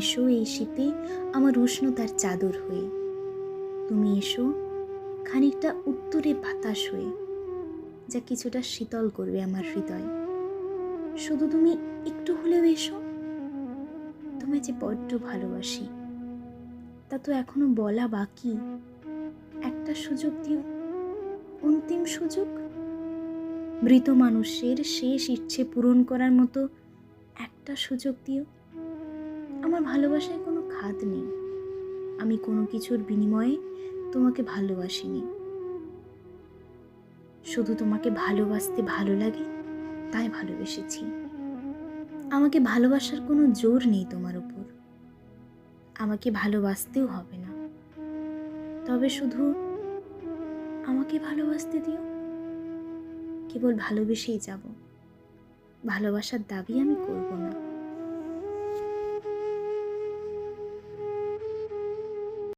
এসো এই শীতে আমার উষ্ণতার চাদর হয়ে। তুমি এসো খানিকটা উত্তরে বাতাস হয়ে, যা কিছুটা শীতল করবে আমার হৃদয়। শুধু তুমি একটু হলেও এসো। তোমায় যে বড্ড ভালোবাসি, তা তো এখনও বলা বাকি। একটা সুযোগ দিও, অন্তিম সুযোগ। মৃত মানুষের শেষ ইচ্ছে পূরণ করার মতো একটা সুযোগ দিও। আমার ভালোবাসায় কোনো খাদ নেই। আমি কোনো কিছুর বিনিময়ে তোমাকে ভালোবাসিনি। শুধু তোমাকে ভালোবাসতে ভালো লাগে, তাই ভালোবেসেছি। আমাকে ভালোবাসার কোনো জোর নেই তোমার উপর। আমাকে ভালোবাসতেও হবে না। তবে শুধু আমাকে ভালোবাসতে দিও। কেবল ভালোবেসেই যাব। ভালোবাসার দাবি আমি করব না।